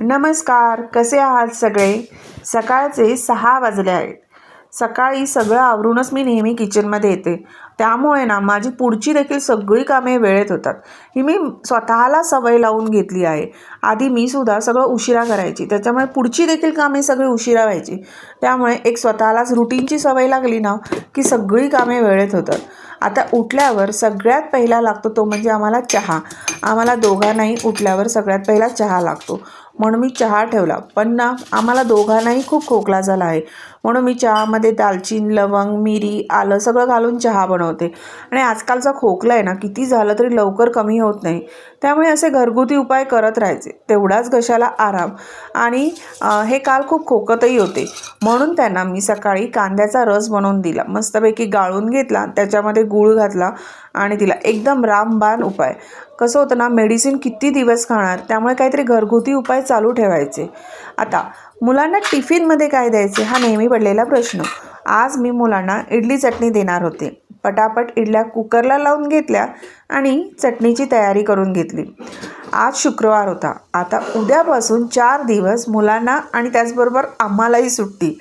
नमस्कार कसे आहात सगळे? सकाळचे सहा वाजले आहेत. सकाळी सगळं आवरूनच मी नेहमी किचनमध्ये येते. त्यामुळे ना माझी पुढची देखील सगळी कामे वेळेत होतात. ही मी स्वतःला सवय लावून घेतली आहे. आधी मी सुद्धा सगळं उशिरा करायची. त्याच्यामुळे पुढची देखील कामे सगळी उशिरा व्हायची. त्यामुळे एक स्वतःलाच रुटीनची सवय लागली ना की सगळी कामे वेळेत होतात. आता उठल्यावर सगळ्यात पहिला लागतो तो म्हणजे आम्हाला चहा. आम्हाला दोघांनाही उठल्यावर सगळ्यात पहिला चहा लागतो. म्हणून मी चहा ठेवला. पण ना आम्हाला दोघांनाही खूप खोकला झाला आहे. म्हणून मी चहामध्ये दालचीन लवंग मिरी आलं सगळं घालून चहा बनवते. आणि आजकालचा खोकला आहे ना किती झालं तरी लवकर कमी होत नाही. त्यामुळे असे घरगुती उपाय करत राहायचे. तेवढाच घशाला आराम. आणि हे काल खूप खोकतही होते. म्हणून त्यांना मी सकाळी कांद्याचा रस बनवून दिला. मस्तपैकी गाळून घेतला. त्याच्यामध्ये गूळ घातला. आणि दिला एकदम रामबाण उपाय. कसं होतं ना मेडिसिन किती दिवस खाणार त्यामुळे काहीतरी घरगुती उपाय चालू ठेवायचे. आता मुलांना टिफिनमध्ये काय द्यायचे? हा नेहमी पडलेला प्रश्न. आज मी मुलांना इडली चटणी देणार होते. पटापट इडल्या कुकरला लावून घेतल्या आणि चटणीची तयारी करून घेतली. आज शुक्रवार होता. आता उद्यापासून चार दिवस मुलांना आणि त्याचबरोबर आम्हालाही सुट्टी.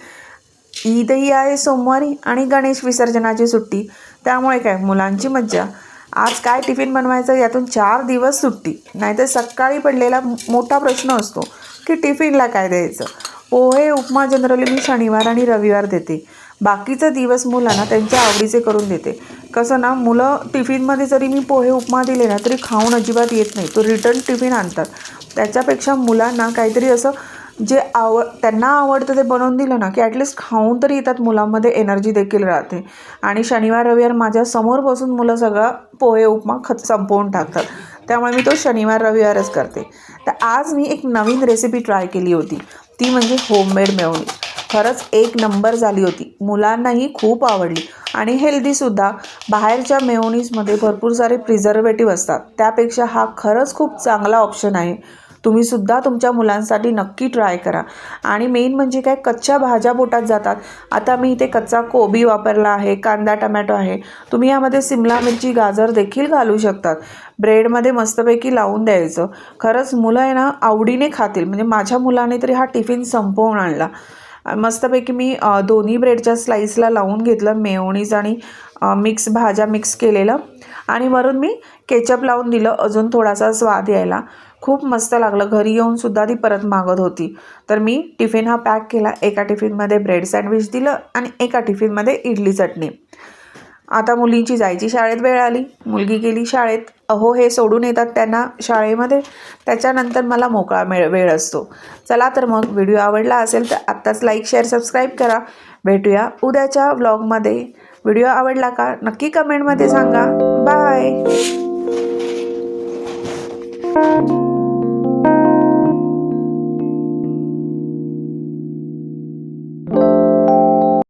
ईदही आहे सोमवारी आणि गणेश विसर्जनाची सुट्टी. त्यामुळे काय मुलांची मज्जा. आज काय टिफिन बनवायचं यातून चार दिवस सुट्टी. नाहीतर सकाळी पडलेला मोठा प्रश्न असतो की टिफिनला काय द्यायचं? पोहे उपमा जनरली मी शनिवार आणि रविवार देते. बाकीचं दिवस मुलांना त्यांच्या आवडीचे करून देते. कसं ना मुलं टिफिनमध्ये जरी मी पोहे उपमा दिले ना तरी खाऊन अजिबात येत नाही. तो रिटर्न टिफिन आणतात. त्याच्यापेक्षा मुलांना काहीतरी असं जे आव त्यांना आवडतं ते बनवून दिलं ना की ॲटलिस्ट खाऊन तरी येतात मुलांमध्ये एनर्जी देखील राहते. आणि शनिवार रविवार माझ्यासमोर बसून मुलं सगळा पोहे उपमा खत संपवून टाकतात. त्यामुळे मी तो शनिवार रविवारच करते. तर आज मी एक नवीन रेसिपी ट्राय केली होती. ती म्हणजे होममेड मेवणी. खरंच एक नंबर झाली होती. मुलांनाही खूप आवडली. आणि हेल्दीसुद्धा बाहेरच्या मेयोनीजमध्ये भरपूर सारे प्रिझर्वेटिव्ह असतात. त्यापेक्षा हा खरंच खूप चांगला ऑप्शन आहे. तुम्हीसुद्धा तुमच्या मुलांसाठी नक्की ट्राय करा. आणि मेन म्हणजे काय? कच्च्या भाज्या पोटात जातात. आता मी इथे कच्चा कोबी वापरला आहे कांदा टमॅटो आहे. तुम्ही यामध्ये सिमला मिरची गाजर देखील घालू शकतात. ब्रेडमध्ये मस्तपैकी लावून द्यायचं. खरंच मुलं आहे ना आवडीने खातील. म्हणजे माझ्या मुलाने तरी हा टिफिन संपवून आणला. मस्तपैकी मी दोन्ही ब्रेडच्या स्लाईसला लावून घेतलं. मेवणीज आणि मिक्स भाज्या मिक्स केलेलं. आणि वरून मी केचप लावून दिलं. अजून थोडासा स्वाद यायला. खूप मस्त लागलं. घरी येऊन सुद्धा ती परत मागत होती. तर मी टिफिन हा पॅक केला. एका टिफिनमध्ये ब्रेड सँडविच दिलं आणि एका टिफिनमध्ये इडली चटणी. आता मुलींची जायची शाळेत वेळ आली. मुलगी गेली शाळेत. अहो हे सोडून येतात त्यांना शाळेमध्ये. त्याच्यानंतर मला मोकळा मेळ वेळ असतो. चला तर मग व्हिडिओ आवडला असेल तर आत्ताच लाईक शेअर सबस्क्राईब करा. भेटूया उद्याच्या व्लॉगमध्ये. व्हिडिओ आवडला का? नक्की कमेंटमध्ये सांगा. बाय!